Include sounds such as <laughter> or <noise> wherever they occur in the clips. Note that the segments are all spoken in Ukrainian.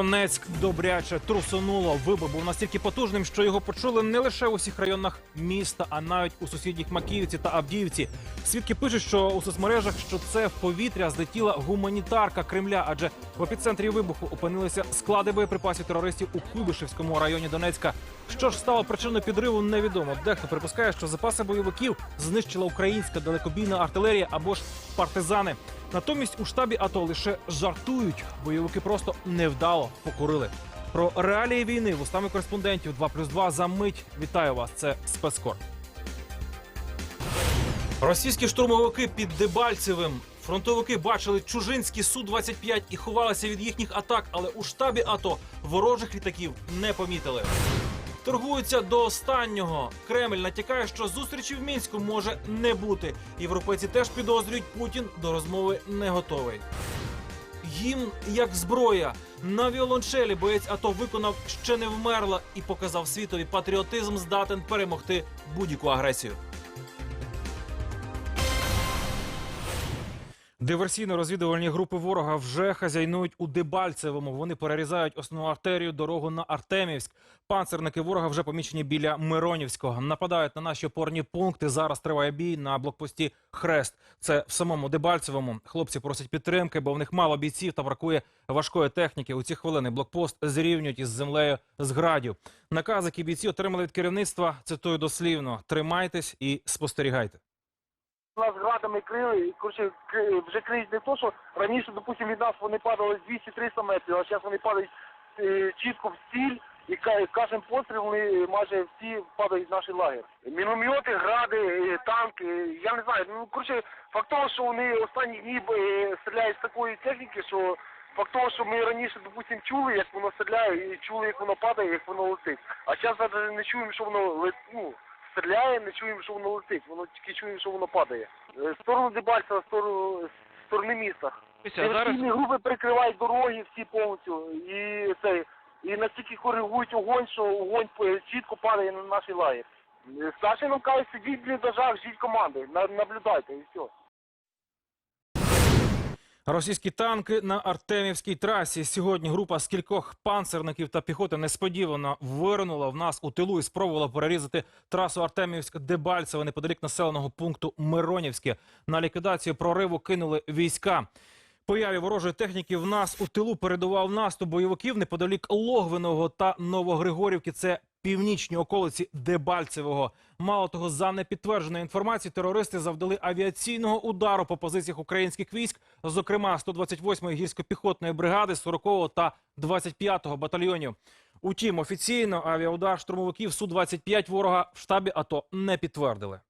Донецьк добряче трусонуло. Вибух був настільки потужним, що його почули не лише у всіх районах міста, а навіть у сусідніх Макіївці та Авдіївці. Свідки пишуть, що у соцмережах, що це в повітря злетіла гуманітарка Кремля, адже в епіцентрі вибуху опинилися склади боєприпасів терористів у Куйбишевському районі Донецька. Що ж стало причиною підриву, невідомо. Дехто припускає, що запаси бойовиків знищила українська далекобійна артилерія або ж партизани. Натомість у штабі АТО лише жартують. Бойовики просто невдало покурили. Про реалії війни вустами кореспондентів 2 плюс 2 за мить. Вітаю вас. Це спецкор. Російські штурмовики під Дебальцевим. Фронтовики бачили чужинські Су-25 і ховалися від їхніх атак, але у штабі АТО ворожих літаків не помітили. Торгуються до останнього. Кремль натякає, що зустрічі в мінську може не бути. Європейці теж підозрюють Путін до розмови не готовий. Гімн як зброя. На віолончелі боєць АТО виконав ще не вмерла і показав світові патріотизм здатен перемогти будь-яку агресію. Диверсійно-розвідувальні групи ворога вже хазяйнують у Дебальцевому. Вони перерізають основну артерію дорогу на Артемівськ. Панцерники ворога вже помічені біля Миронівського. Нападають на наші опорні пункти. Зараз триває бій на блокпості Хрест. Це в самому Дебальцевому. Хлопці просять підтримки, бо в них мало бійців та бракує важкої техніки. У ці хвилини блокпост зрівнюють із землею з градів. Накази, які бійці отримали від керівництва. Цитую дослівно: тримайтесь і спостерігайте. Нас градами крили, коротше, вже криють не то, що раніше, допустимо, від нас вони падали з 200-300 метрів, а зараз вони падають е, чітко в ціль, і кожен постріл вони майже всі падають в наш лагер. Міномети, гради, е, танки, я не знаю. Ну, коротше, факт того, що вони останні дні е, стріляють з такої техніки, що факт того, що ми раніше, допустимо, чули, як воно стріляє, і чули, як воно падає, як воно летить. А зараз навіть не чуємо, що воно летить. Ну, стріляє, не чуємо, що воно летить. Воно тільки чуємо, що воно падає. Е, В сторону Дебальцева, в сторону з сторони міста. Диверсійні групи прикривають дороги всі повністю. І це і настільки коригують огонь, що огонь е, чітко падає на наші лагері. Е, Старший нам каже, сидіть в бліндажах, ждіть команди, на- наблюдайте і все. Російські танки на Артемівській трасі. Сьогодні група з кількох панцерників та піхоти несподівано виринула в нас у тилу і спробувала перерізати трасу Артемівськ-Дебальцево неподалік населеного пункту Миронівське. На ліквідацію прориву кинули війська. Появі ворожої техніки в нас у тилу передував наступ бойовиків неподалік Логвиного та Новогригорівки. Це північні околиці Дебальцевого. Мало того, за непідтвердженою інформацією, терористи завдали авіаційного удару по позиціях українських військ, зокрема 128-ї гірсько-піхотної бригади, 40-го та 25-го батальйонів. Утім, офіційно авіаудар штурмовиків Су-25 ворога в штабі АТО не підтвердили.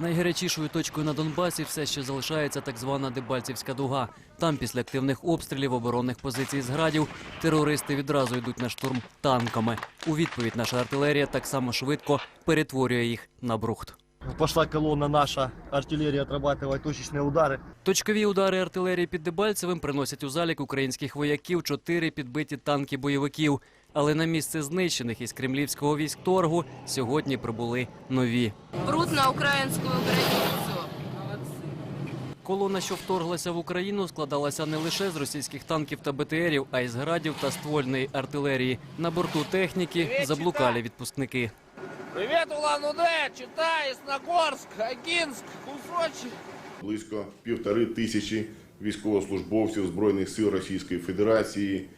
Найгарячішою точкою на Донбасі все ще залишається так звана Дебальцівська дуга. Там, після активних обстрілів оборонних позицій з градів, терористи відразу йдуть на штурм танками. У відповідь наша артилерія так само швидко перетворює їх на брухт. Пошла колонна наша, артиллерия отрабатывает точечные удары. Точкові удари артилерії під Дебальцевим приносять у залік українських вояків чотири підбиті танки бойовиків. Але на місце знищених із кремлівського військторгу сьогодні прибули нові. Прут на українську границю. Колона, що вторглася в Україну, складалася не лише з російських танків та БТРів, а й з градів та ствольної артилерії. На борту техніки заблукалі відпускники. Привет, Улан-Удэ, Читай, Ясногорск, Агинск, Кусочи. близько півтори тисячі військовослужбовців Збройних сил Російської Федерації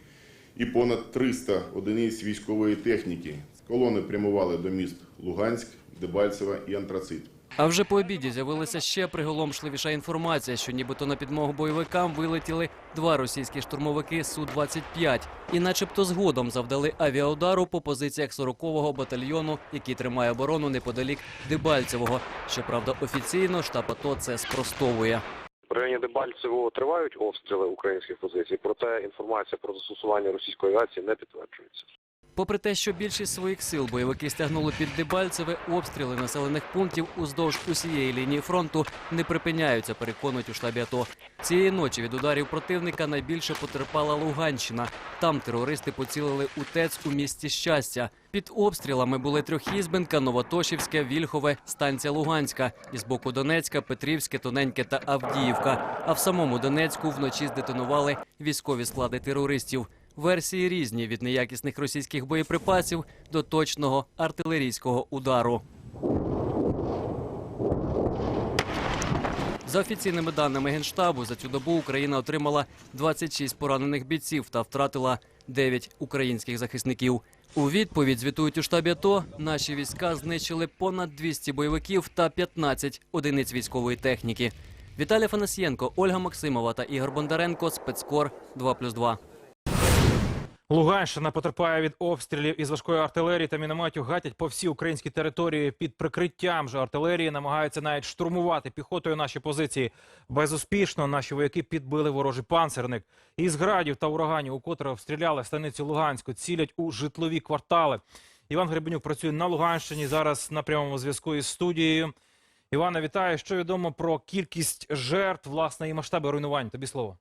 і понад 300 одиниць військової техніки. Колони прямували до міст Луганськ, Дебальцева і Антрацит. А вже по обіді з'явилася ще приголомшливіша інформація, що нібито на підмогу бойовикам вилетіли два російські штурмовики Су-25 і начебто згодом завдали авіаудару по позиціях 40-го батальйону, який тримає оборону неподалік Дебальцевого. Щоправда, офіційно штаб АТО це спростовує. В районі Дебальцевого тривають обстріли українських позицій, проте інформація про застосування російської авіації не підтверджується. Попри те, що більшість своїх сил бойовики стягнули під Дебальцеве, обстріли населених пунктів уздовж усієї лінії фронту не припиняються, переконують у штабі АТО. Цієї ночі від ударів противника найбільше потерпала Луганщина. Там терористи поцілили у ТЕЦ у місті Щастя. Під обстрілами були Трьохізбенка, Новотошівське, Вільхове, станція Луганська. Із боку Донецька, Петрівське, Тоненьке та Авдіївка. А в самому Донецьку вночі здетонували військові склади терористів. Версії різні від неякісних російських боєприпасів до точного артилерійського удару. За офіційними даними Генштабу, за цю добу Україна отримала 26 поранених бійців та втратила 9 українських захисників. У відповідь звітують у штабі АТО, наші війська знищили понад 200 бойовиків та 15 одиниць військової техніки. Віталій Фанасьєнко, Ольга Максимова та Ігор Бондаренко. Спецкор 2+,2. Луганщина потерпає від обстрілів із важкої артилерії та мінометів. Гатять по всій українській території під прикриттям же артилерії. Намагаються навіть штурмувати піхотою наші позиції. Безуспішно наші вояки підбили ворожий панцерник. Із градів та ураганів, у котре обстріляли станицю Луганську, цілять у житлові квартали. Іван Гребенюк працює на Луганщині. Зараз на прямому зв'язку із студією. Іване, вітаю. Що відомо про кількість жертв, власне, і масштаби руйнувань? Тобі слово.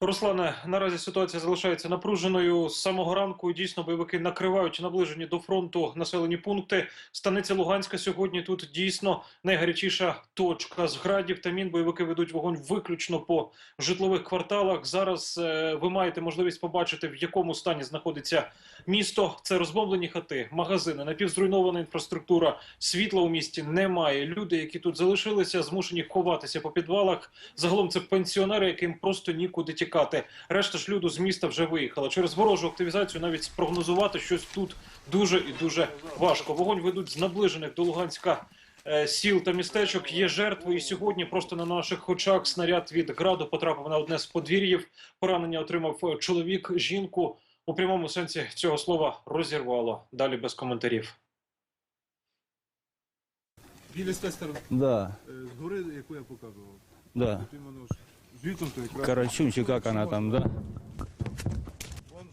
Руслане, наразі ситуація залишається напруженою. З самого ранку дійсно бойовики накривають наближені до фронту населені пункти. Станиця Луганська сьогодні тут дійсно найгарячіша точка з градів та мін. Бойовики ведуть вогонь виключно по житлових кварталах. Зараз е, ви маєте можливість побачити, в якому стані знаходиться місто. Це розбомблені хати, магазини, напівзруйнована інфраструктура. Світла у місті немає. Люди, які тут залишилися, змушені ховатися по підвалах. Загалом це пенсіонери, яким просто нікуди тікати. Решта ж люду з міста вже виїхала. Через ворожу активізацію навіть спрогнозувати щось тут дуже і дуже важко. Вогонь ведуть з наближених до Луганська. е, Сіл та містечок є жертви, і сьогодні просто на наших очах снаряд від граду потрапив на одне з подвір'їв. Поранення отримав е, чоловік, жінку у прямому сенсі цього слова розірвало. Далі без коментарів. Біля з тієї сторони, Да, е, згори, яку я показував. да. Ти мене ж звідти то якраз. Карачун, чи как она там, да? Вон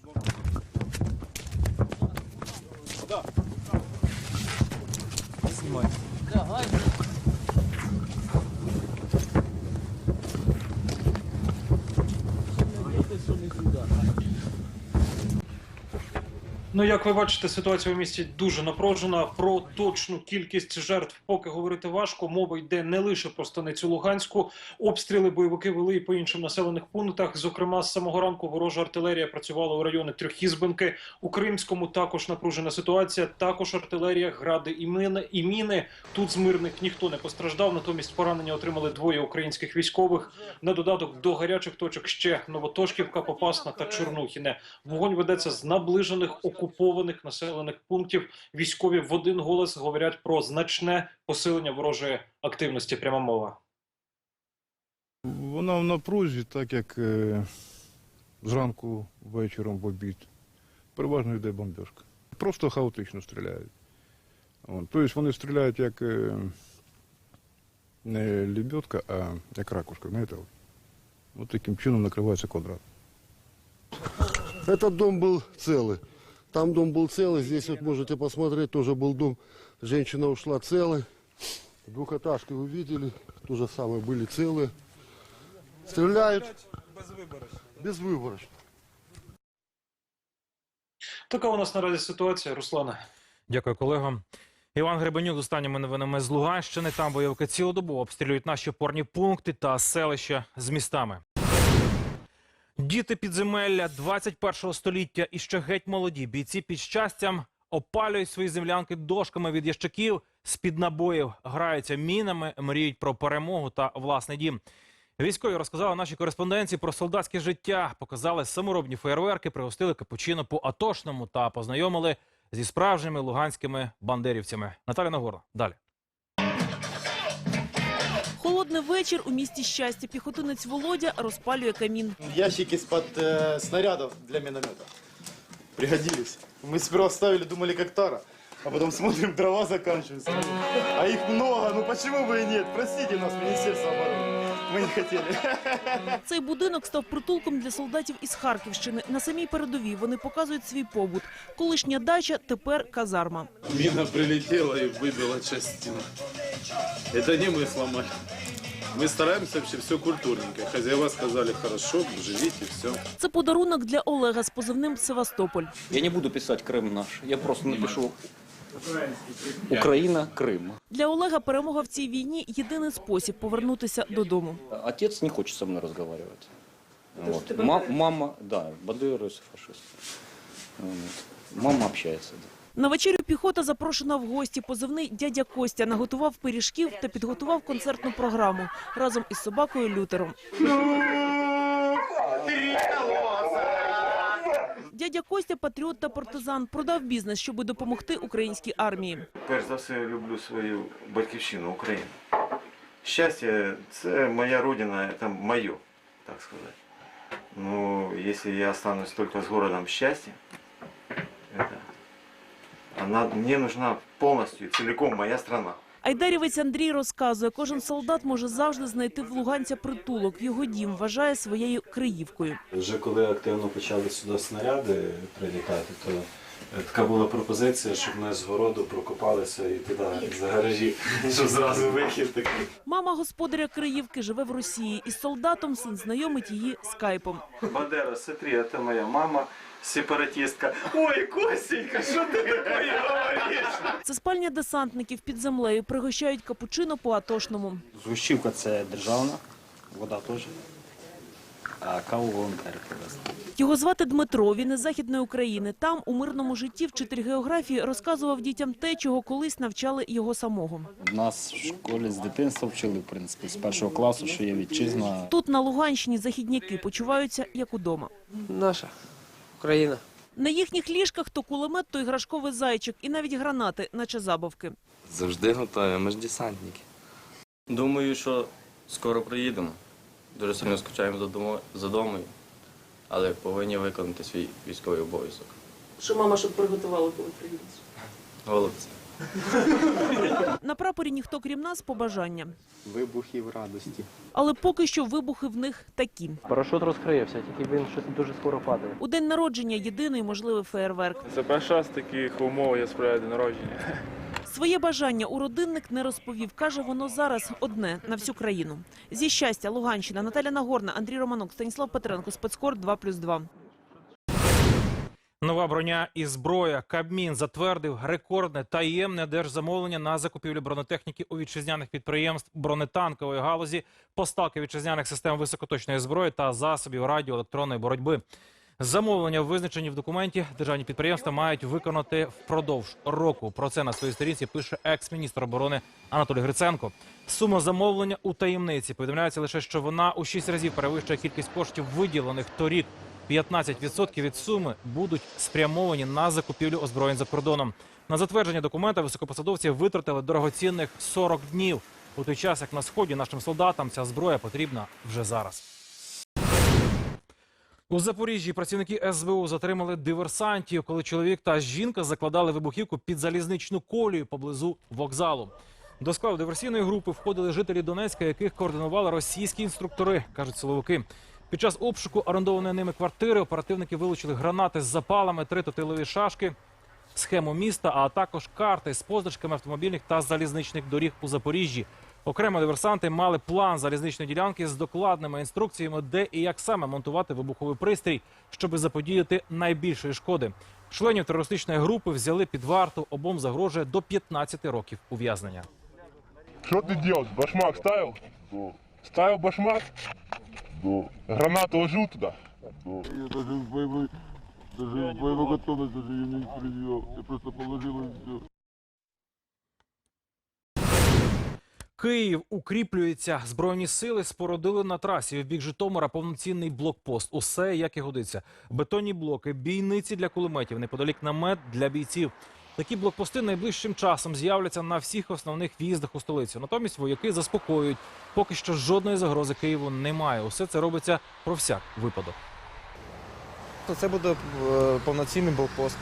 знову. Ну, як ви бачите, ситуація у місті дуже напружена. Про точну кількість жертв поки говорити важко. Мова йде не лише про станицю Луганську. Обстріли бойовики вели і по іншим населених пунктах. Зокрема, з самого ранку ворожа артилерія працювала у районі Трьохізбенки. У Кримському також напружена ситуація. Також артилерія, гради і міни. І міни. Тут з мирних ніхто не постраждав. Натомість поранення отримали двоє українських військових. На додаток до гарячих точок ще Новотошківка, Попасна та Чорнухіне. Вогонь ведеться з наближених окупованих населених пунктів. Військові в один голос говорять про значне посилення ворожої активності. Пряма мова. Вона в напрузі, так як е, зранку вечором в обід. Переважно йде бомбіжка. Просто хаотично стріляють. От. Тобто вони стріляють як е, не лебедка, а як ракушка, знаєте? От таким чином накривається квадрат. Этот дом был целый. Там дом был целый. Здесь вот можете посмотреть, тоже был дом. Женщина ушла целой. Двухэтажки вы видели. То же самое, были целые. Стреляют. Безвыборочно. Така у нас наразі ситуація, Руслана. Дякую, колегам. Іван Гребенюк з останніми новинами з Луганщини. Там бойовики цілодобово обстрілюють наші опорні пункти та селища з містами. Діти підземелля 21 століття і ще геть молоді. Бійці під щастям опалюють свої землянки дошками від ящиків з-під набоїв, граються мінами, мріють про перемогу та власний дім. Військові розказали нашій кореспонденції про солдатське життя, показали саморобні феєрверки, пригостили капучино по атошному та познайомили зі справжніми луганськими бандерівцями. Наталя Нагорна. Далі. Холодний вечір у місті щастя. Піхотинець Володя розпалює камін. Ящики из-под э, снарядов для миномета. Пригодились. Мы сперва ставили, думали, как тара. А потом смотрим, дрова заканчиваются. А их много, ну почему бы и нет? Простите нас, Министерство обороны. Мы не хотели. <laughs> Цей будинок став притулком для солдатів із Харківщини. На самій передовій вони показують свій побут. Колишня дача, тепер казарма. Мина прилетела и выбила часть стены. Это не мы сломали. Мы стараемся вообще все культурненько. Хозяева сказали, хорошо, живите, все. Це подарунок для Олега з позивним Севастополь. Я не буду писать Крым наш, я просто напишу Украина, Крым. Для Олега перемога в цій війні єдиний спосіб повернутися додому. Отец не хочет со мной разговаривать. Вот. Ма- мама, да, бандеровец, фашист. Вот. Мама общается. да. На вечерю піхота запрошена в гості. Позивний дядя Костя наготував пиріжків та підготував концертну програму разом із собакою Лютером. Дядя Костя патріот та партизан продав бізнес, щоб допомогти українській армії. Перш за все люблю свою батьківщину, Україну. Щастя це моя родина, це моє, так сказати. Ну, якщо я останусь тільки з городом щастя, она, мне нужна повністю, цілком моя страна. Айдарівець Андрій розказує, кожен солдат може завжди знайти в Луганця притулок. Його дім вважає своєю криївкою. Вже коли активно почали сюди снаряди прилітати, то е, така була пропозиція, щоб ми з городу прокопалися і туди за гаражі, щоб зразу вихід такий. Мама господаря Криївки живе в Росії. Із солдатом син знайомить її скайпом. Бандера, смотри, це моя мама, сепаратистка. Ой, Костенька, що ти таке говориш? Це спальня десантників під землею. Пригощають капучино по атошному. Згущівка це державна, вода теж. А каву волонтери привезли. Його звати Дмитро. Він із західної України. Там у мирному житті вчитель географії розказував дітям те, чого колись навчали його самого. Нас в школі з дитинства вчили, в принципі, з першого класу, що є вітчизна. Тут на Луганщині західняки почуваються як удома. Наша Україна. На їхніх ліжках то кулемет, то іграшковий зайчик і навіть гранати, наче забавки. Завжди готові, ми ж десантники. Думаю, що скоро приїдемо. Дуже сильно скучаємо за домою, але повинні виконати свій військовий обов'язок. Що мама щоб приготувала, коли приїдеш? Голубці. <laughs> На прапорі ніхто крім нас побажання. Вибухів радості. Але поки що вибухи в них такі. Парашут розкрився, тільки він щось дуже скоро падає. У день народження єдиний можливий феєрверк. Це перша з таких умов я справляю день народження. Своє бажання у родинник не розповів. Каже, воно зараз одне на всю країну. Зі щастя, Луганщина, Наталя Нагорна, Андрій Романок, Станіслав Петренко, спецкор 2+,2. Нова броня і зброя. Кабмін затвердив рекордне таємне держзамовлення на закупівлю бронетехніки у вітчизняних підприємств бронетанкової галузі, поставки вітчизняних систем високоточної зброї та засобів радіоелектронної боротьби. Замовлення визначені в документі. Державні підприємства мають виконати впродовж року. Про це на своїй сторінці пише екс-міністр оборони Анатолій Гриценко. Сума замовлення у таємниці повідомляється лише, що вона у 6 разів перевищує кількість коштів, виділених торік. 15% від суми будуть спрямовані на закупівлю озброєнь за кордоном. На затвердження документа високопосадовці витратили дорогоцінних 40 днів. У той час, як на сході нашим солдатам ця зброя потрібна вже зараз. У Запоріжжі працівники СБУ затримали диверсантів, коли чоловік та жінка закладали вибухівку під залізничну колію поблизу вокзалу. До складу диверсійної групи входили жителі Донецька, яких координували російські інструктори, кажуть силовики. Під час обшуку орендованої ними квартири оперативники вилучили гранати з запалами, три тотилові шашки, схему міста, а також карти з позначками автомобільних та залізничних доріг у Запоріжжі. Окремо диверсанти мали план залізничної ділянки з докладними інструкціями, де і як саме монтувати вибуховий пристрій, щоб заподіяти найбільшої шкоди. Членів терористичної групи взяли під варту. Обом загрожує до 15 років ув'язнення. Что ты делал? Башмак ставил? Ставил башмак? Гранату ложил туда? Я даже в боевой, даже в боевой готовность даже ее не привел. Я просто положил и все. Київ укріплюється. Збройні сили спорудили на трасі в бік Житомира повноцінний блокпост. Усе як і годиться. Бетонні блоки, бійниці для кулеметів, неподалік намет для бійців. Такі блокпости найближчим часом з'являться на всіх основних в'їздах у столицю. Натомість вояки заспокоюють, поки що жодної загрози Києву немає. Усе це робиться про всяк випадок. Це буде е, повноцінний блокпост.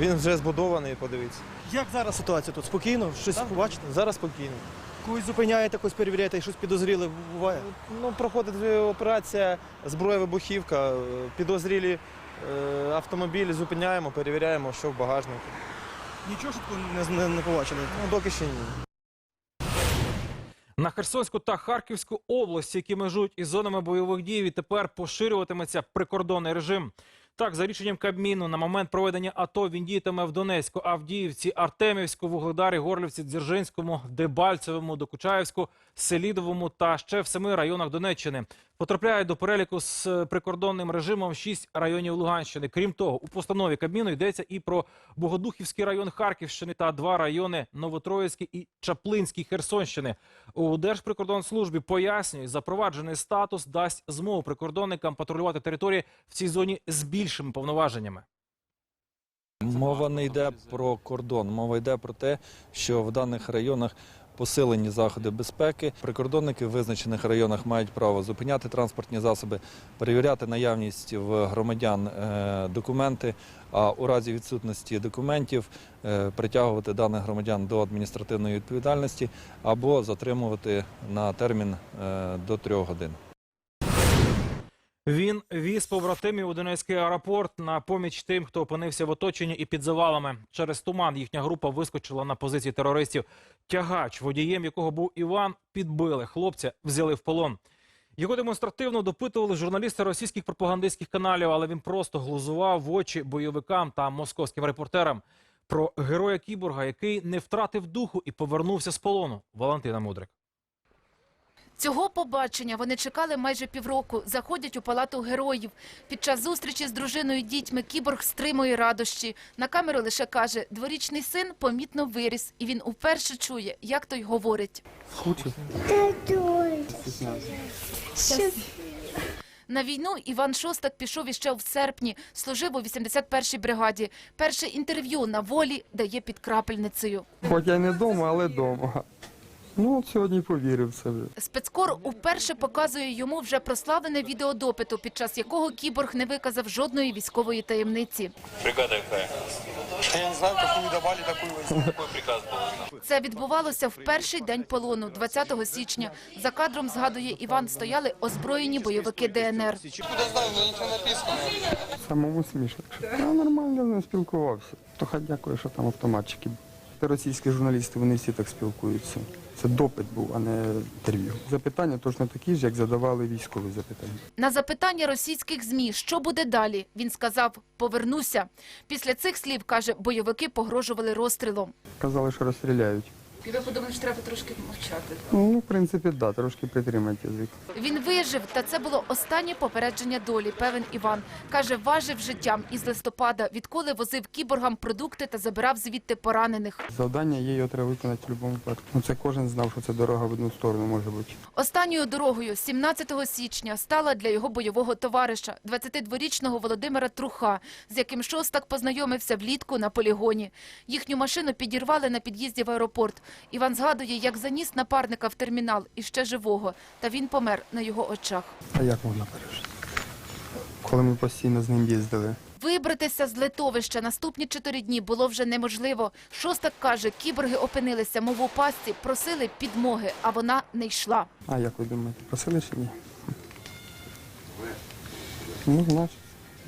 Він вже збудований, подивіться. Як зараз ситуація тут? Спокійно? Щось побачите? Зараз спокійно. Слідкують, зупиняєте, якось перевіряєте, щось підозріле буває. Ну, проходить е, операція зброя вибухівка, е, підозрілі автомобілі, зупиняємо, перевіряємо, що в багажнику. Нічого ж не, не, не побачили? Ну, доки ще ні. На Херсонську та Харківську області, які межують із зонами бойових дій, тепер поширюватиметься прикордонний режим. Так, за рішенням Кабміну, на момент проведення АТО він діятиме в Донецьку, Авдіївці, Артемівську, Вугледарі, Горлівці, Дзержинському, Дебальцевому, Докучаєвську, Селідовому та ще в семи районах Донеччини. Потрапляють до переліку з е, прикордонним режимом шість районів Луганщини. Крім того, у постанові Кабміну йдеться і про Богодухівський район Харківщини та два райони Новотроїцький і Чаплинський Херсонщини. У Держприкордонслужбі пояснюють, запроваджений статус дасть змогу прикордонникам патрулювати території в цій зоні з більшими повноваженнями. Мова не йде про кордон, мова йде про те, що в даних районах посилені заходи безпеки. Прикордонники в визначених районах мають право зупиняти транспортні засоби, перевіряти наявність в громадян е, документи, а у разі відсутності документів е, притягувати даних громадян до адміністративної відповідальності або затримувати на термін е, до трьох годин. Він віз побратимів у Донецький аеропорт на поміч тим, хто опинився в оточенні і під завалами. Через туман їхня група вискочила на позиції терористів. Тягач, водієм якого був Іван, підбили. Хлопця взяли в полон. Його демонстративно допитували журналісти російських пропагандистських каналів, але він просто глузував в очі бойовикам та московським репортерам. Про героя кіборга, який не втратив духу і повернувся з полону. Валентина Мудрик. Цього побачення вони чекали майже півроку. Заходять у палату героїв. Під час зустрічі з дружиною і дітьми кіборг стримує радощі. На камеру лише каже, дворічний син помітно виріс, і він уперше чує, як той говорить. Скучив? На війну Іван Шостак пішов іще в серпні, служив у 81-й бригаді. Перше інтерв'ю на волі дає під крапельницею. Хоч я не вдома, але вдома. Ну, от сьогодні повірив в це вже. Спецкор уперше показує йому вже прославлене відео допиту, під час якого кіборг не виказав жодної військової таємниці. Бригада какая? Я не знаю, яку давали, таку приказ? Це відбувалося в перший день полону, 20 січня. За кадром, згадує Іван, стояли озброєні бойовики ДНР. Самому смішно. Я нормально з ним спілкувався. Трохи дякую, що там автоматчики. Російські журналісти, вони всі так спілкуються. Це допит був, а не інтерв'ю. Запитання точно такі ж, як задавали військові запитання. На запитання російських ЗМІ, що буде далі, він сказав «повернуся». Після цих слів, каже, бойовики погрожували розстрілом. Казали, що розстріляють. І ви подумали, що треба трошки мовчати. Ну, в принципі, так, да, трошки притримати язик. Він вижив, та це було останнє попередження долі, певен Іван. Каже, важив життям із листопада, відколи возив кіборгам продукти та забирав звідти поранених. Завдання є, його треба виконати в будь-якому випадку. Ну, це кожен знав, що це дорога в одну сторону може бути. Останньою дорогою 17 січня стала для його бойового товариша, 22-річного Володимира Труха, з яким Шостак познайомився влітку на полігоні. Їхню машину підірвали на під'їзді в аеропорт. Іван згадує, як заніс напарника в термінал, іще живого, та він помер на його очах. А як можна пережити? Коли ми постійно з ним їздили. Вибратися з литовища наступні чотири дні було вже неможливо. Шостак каже, кіборги опинилися, мов у пастці, просили підмоги, а вона не йшла. А як ви думаєте, просили чи ні? Ну, значить,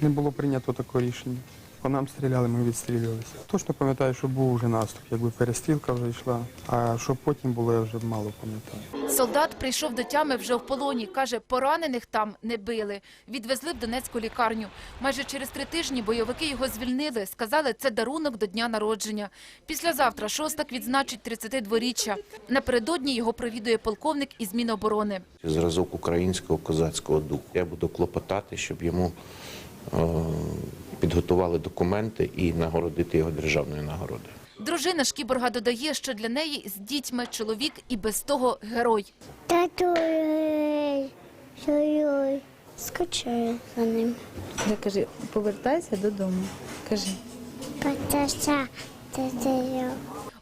не було прийнято такого рішення. По нам стріляли, ми відстрілювалися. Точно пам'ятаю, що був вже наступ, якби перестрілка вже йшла. А що потім було, я вже мало пам'ятаю. Солдат прийшов до тями вже в полоні. Каже, поранених там не били. Відвезли в Донецьку лікарню. Майже через три тижні бойовики його звільнили. Сказали, це дарунок до дня народження. Післязавтра Шостак відзначить 32-річчя. Напередодні його провідує полковник із Міноборони. зразок українського козацького духу. Я буду клопотати, щоб йому е, підготували документи і нагородити його державною нагородою. Дружина Шкіборга додає, що для неї з дітьми чоловік і без того герой. Тату, ой, скучаю за ним. Кажи, повертайся додому. Кажи. Паташа, татаю.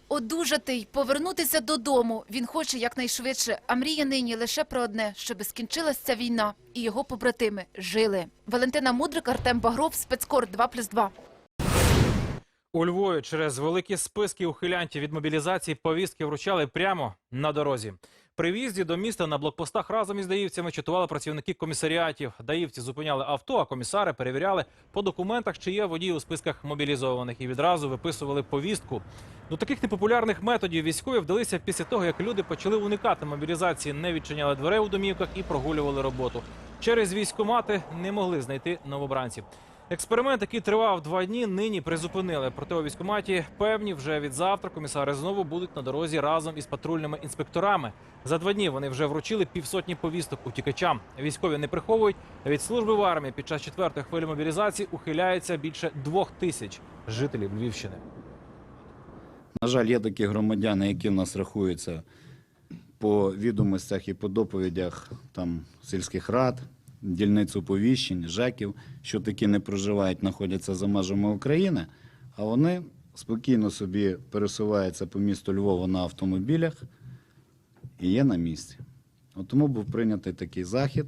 Одужати й повернутися додому. Він хоче якнайшвидше, а мріє нині лише про одне, щоби скінчилась ця війна і його побратими жили. Валентина Мудрик, Артем Багров, спецкор 2+,2. У Львові через великі списки ухилянтів від мобілізації повістки вручали прямо на дорозі. При в'їзді до міста на блокпостах разом із даївцями чатували працівники комісаріатів. Даївці зупиняли авто, а комісари перевіряли по документах, чи є водії у списках мобілізованих, і відразу виписували повістку. До таких непопулярних методів військові вдалися після того, як люди почали уникати мобілізації, не відчиняли дверей у домівках і прогулювали роботу. Через військомати не могли знайти новобранців. Експеримент, який тривав два дні, нині призупинили. Проте у військкоматі певні вже від завтра комісари знову будуть на дорозі разом із патрульними інспекторами. За два дні вони вже вручили півсотні повісток утікачам. Військові не приховують від служби в армії під час четвертої хвилі мобілізації ухиляється більше двох тисяч жителів Львівщини. На жаль, є такі громадяни, які в нас рахуються по відомостях і по доповідях там, сільських рад, дільниць оповіщень, ЖЕКів, що такі не проживають, знаходяться за межами України, а вони спокійно собі пересуваються по місту Львова на автомобілях і є на місці. От тому був прийнятий такий захід.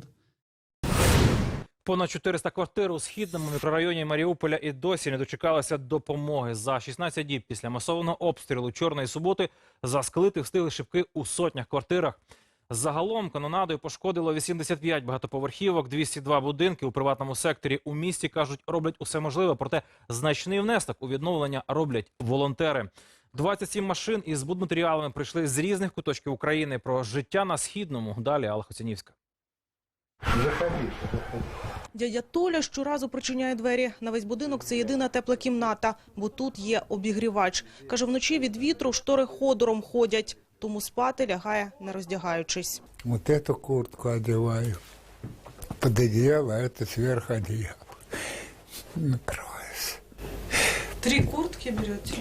Понад 400 квартир у східному мікрорайоні Маріуполя і досі не дочекалися допомоги. За 16 діб після масованого обстрілу Чорної суботи засклити встигли шибки у сотнях квартирах. Загалом канонадою пошкодило 85 багатоповерхівок, 202 будинки у приватному секторі. У місті кажуть, роблять усе можливе, проте значний внесок у відновлення роблять волонтери. 27 машин із будматеріалами прийшли з різних куточків України. Про життя на східному далі Алла Хоцянівська. Дядя Толя щоразу причиняє двері. На весь будинок це єдина тепла кімната, бо тут є обігрівач. Каже, вночі від вітру штори ходором ходять, тому спати лягає не роздягаючись. Вот эту куртку одеваю под одеяло, а это сверх одеяла. Накрываюсь. Три куртки берете?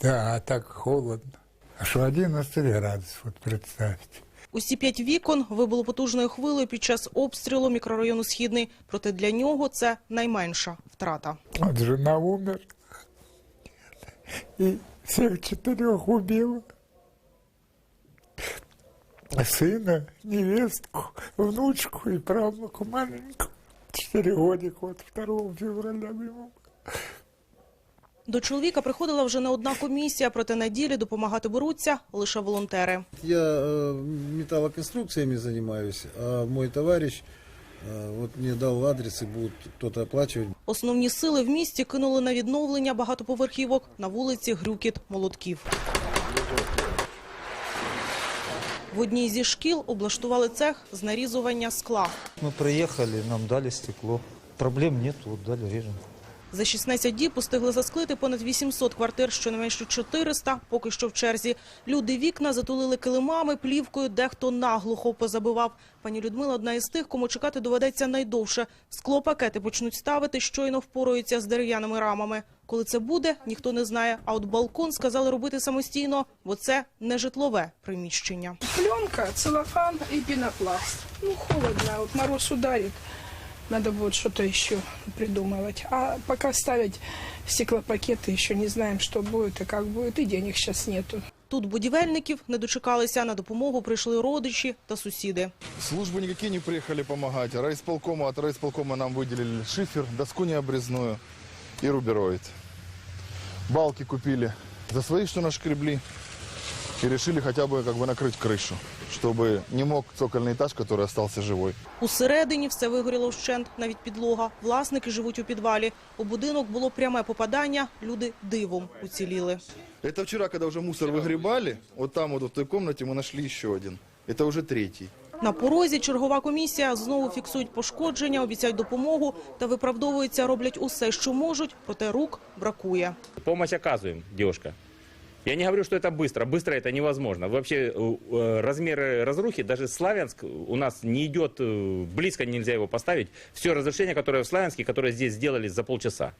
Да, а так холодно. Аж 11 градусов, вот представьте. Усі п'ять вікон вибуло потужною хвилею під час обстрілу мікрорайону Східний. Проте для нього це найменша втрата. Вот жена умер и всех четырех убила. Сына, невестку, внучку и правнуку маленькую. Четыре годика, вот 2 февраля ему. До чоловіка приходила вже не одна комісія, проте на ділі допомагати беруться лише волонтери. Я э, металлоконструкциями занимаюсь, а мой товарищ э, вот мне дал адрес и будет кто-то оплачивать. Основні сили в місті кинули на відновлення багатоповерхівок на вулиці Грюкіт Молотків. В одній зі шкіл облаштували цех з нарізування скла. Мы приехали, нам дали стекло. Проблем нет, вот дали режем. За 16 діб устигли засклити понад 800 квартир, щонайменше 400 поки що в черзі. Люди вікна затулили килимами, плівкою, дехто наглухо позабивав. Пані Людмила одна із тих, кому чекати доведеться найдовше. Склопакети почнуть ставити, щойно впораються з дерев'яними рамами. Коли це буде, ніхто не знає. А от балкон сказали робити самостійно, бо це не житлове приміщення. Пленка, целлофан и пенопласт. Ну, холодно, вот мороз ударит. Надо будет что-то еще придумывать. А пока ставить стеклопакеты, еще не знаем, что будет и как будет, и денег сейчас нету. Тут будівельників не дочекалися. На допомогу прийшли родичі та сусіди. Службы никакие не приехали помогать. Райисполкома, от райисполкома нам выделили шифер, доску необрезную и рубероид. Балки купили. За свои что нашкребли. И решили хотя бы как бы накрыть крышу, чтобы не мог цокольный этаж, который остался живой. Усередині все вигоріло вщент, навіть підлога. Власники живуть у підвалі. У будинок було пряме попадання, люди дивом уціліли. Это вчера, когда уже мусор выгребали, вот там вот в той комнате мы нашли еще один. Это уже третий. На порозі чергова комісія знову фіксують пошкодження, обіцяють допомогу та виправдовуються, роблять усе, що можуть, проте рук бракує. Помощь оказываем, девушка. Я не говорю, что это быстро. Быстро это невозможно. Вообще э, э, размеры разрухи, даже Славянск у нас не идет, э, близко нельзя его поставить. Все разрушения, которые в Славянске, которые здесь сделали за полчаса.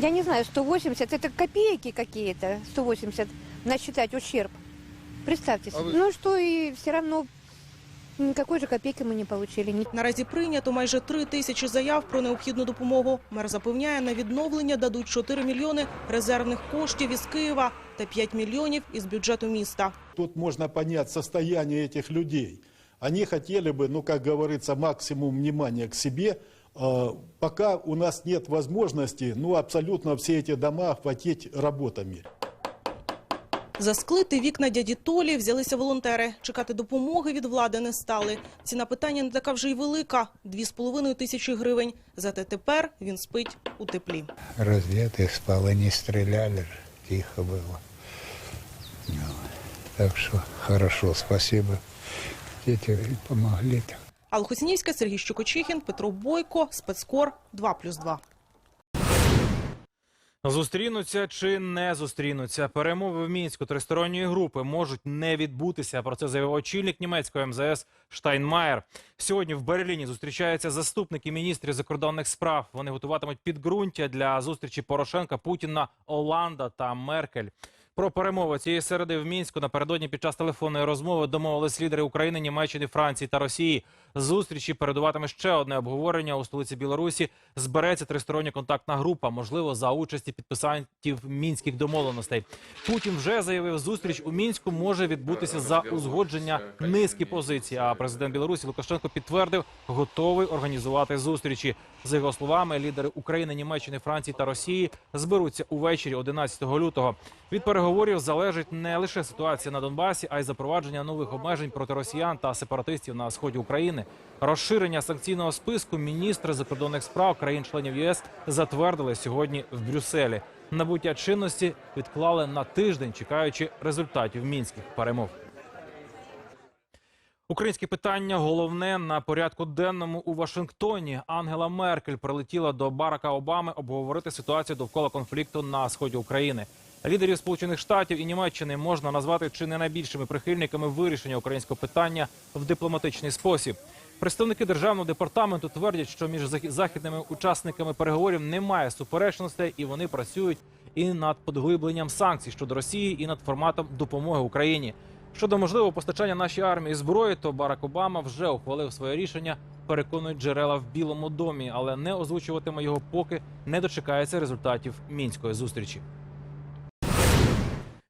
Я не знаю, 180, это копейки какие-то, 180, насчитать ущерб. Представьте себе. Ну что, и все равно никакой же копейки мы не получили. Ни- Наразі прийнято майже три тисячі заяв про необхідну допомогу. Мер запевняє, на відновлення дадуть 4 мільйони резервних коштів із Києва та 5 мільйонів із бюджету міста. Тут можно понять состояние этих людей. Они хотели бы, ну, как говорится, максимум внимания к себе, э, пока у нас нет возможности, ну, абсолютно все эти дома охватить работами. Засклити вікна дяді Толі взялися волонтери. Чекати допомоги від влади не стали. Ціна питання не така вже й велика – дві з половиною тисячі гривень. Зате тепер він спить у теплі. Раздетые спал, и не стреляли, же, тихо было. Ну, Так что хорошо, спасибо. Дети помогли. Алла Хуснівська, Сергій Щукочихін, Петро Бойко, Спецкор 2+,2. Зустрінуться чи не зустрінуться. Перемови в мінську тристоронньої групи можуть не відбутися. Про це заявив очільник німецького МЗС Штайнмаєр. Сьогодні в Берліні зустрічаються заступники міністрів закордонних справ. Вони готуватимуть підґрунтя для зустрічі Порошенка, Путіна, Оланда та Меркель. Про перемови цієї середи в мінську напередодні під час телефонної розмови домовились лідери України, Німеччини, Франції та Росії. Зустрічі передуватиме ще одне обговорення у столиці Білорусі. Збереться тристороння контактна група, можливо, за участі підписантів мінських домовленостей. Путін вже заявив, зустріч у мінську може відбутися за узгодження низки позицій. А президент Білорусі Лукашенко підтвердив, готовий організувати зустрічі. За його словами, лідери України, Німеччини, Франції та Росії зберуться увечері 11 лютого. Від переговорів залежить не лише ситуація на Донбасі, а й запровадження нових обмежень проти росіян та сепаратистів на сході України. Розширення санкційного списку міністри закордонних справ країн-членів ЄС затвердили сьогодні в Брюсселі. Набуття чинності відклали на тиждень, чекаючи результатів мінських перемов. Українське питання головне на порядку денному у Вашингтоні. Ангела Меркель прилетіла до Барака Обами обговорити ситуацію довкола конфлікту на сході України. Лідерів Сполучених Штатів і Німеччини можна назвати чи не найбільшими прихильниками вирішення українського питання в дипломатичний спосіб. Представники державного департаменту твердять, що між західними учасниками переговорів немає суперечностей, і вони працюють і над поглибленням санкцій щодо Росії, і над форматом допомоги Україні. Щодо можливого постачання нашій армії зброї, то Барак Обама вже ухвалив своє рішення. Переконують джерела в Білому домі, але не озвучуватиме його, поки не дочекається результатів мінської зустрічі.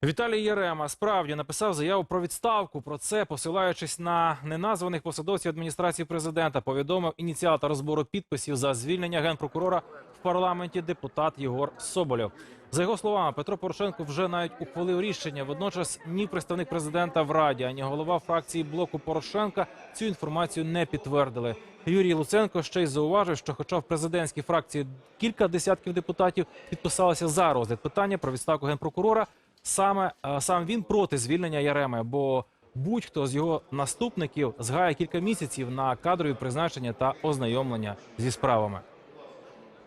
Віталій Єрема справді написав заяву про відставку. Про це, посилаючись на неназваних посадовців адміністрації президента, повідомив ініціатор збору підписів за звільнення генпрокурора в парламенті депутат Єгор Соболєв. За його словами, Петро Порошенко вже навіть ухвалив рішення. Водночас ні представник президента в раді, ані голова фракції блоку Порошенка цю інформацію не підтвердили. Юрій Луценко ще й зауважив, що, хоча в президентській фракції кілька десятків депутатів підписалися за розгляд питання про відставку генпрокурора, саме е, сам він проти звільнення Яреми, бо будь-хто з його наступників згає кілька місяців на кадрові призначення та ознайомлення зі справами.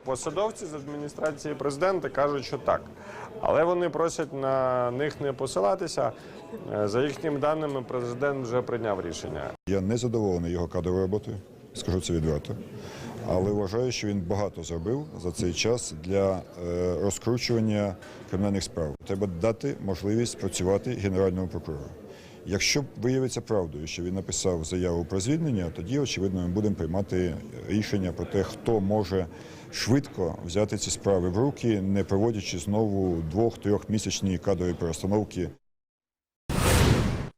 Посадовці з адміністрації президента кажуть, що так. Але вони просять на них не посилатися. Е, За їхніми даними, президент вже прийняв рішення. Я не задоволений його кадровою роботою, скажу це відверто. Але вважаю, що він багато зробив за цей час для е, розкручування кримінальних справ. Треба дати можливість працювати генеральному прокурору. Якщо виявиться правдою, що він написав заяву про звільнення, тоді очевидно ми будемо приймати рішення про те, хто може швидко взяти ці справи в руки, не проводячи знову двох-трьохмісячні кадрові перестановки.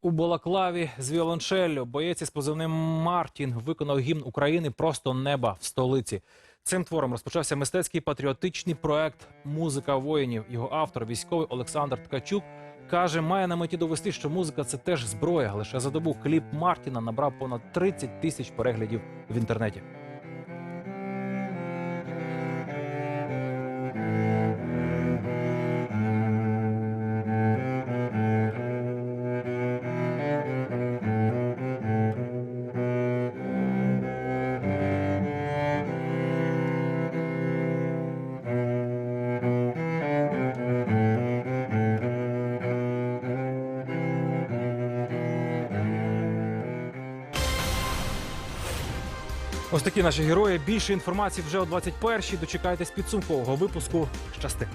У Балаклаві з віолончеллю боєць із позивним Мартін виконав гімн України просто неба в столиці. Цим твором розпочався мистецький патріотичний проект Музика воїнів. Його автор, військовий Олександр Ткачук, каже, має на меті довести, що музика це теж зброя. Лише за добу кліп Мартіна набрав понад 30 тисяч переглядів в інтернеті. Такі наші герої. Більше інформації вже о 21-й. Дочекайтесь підсумкового випуску. Щасти.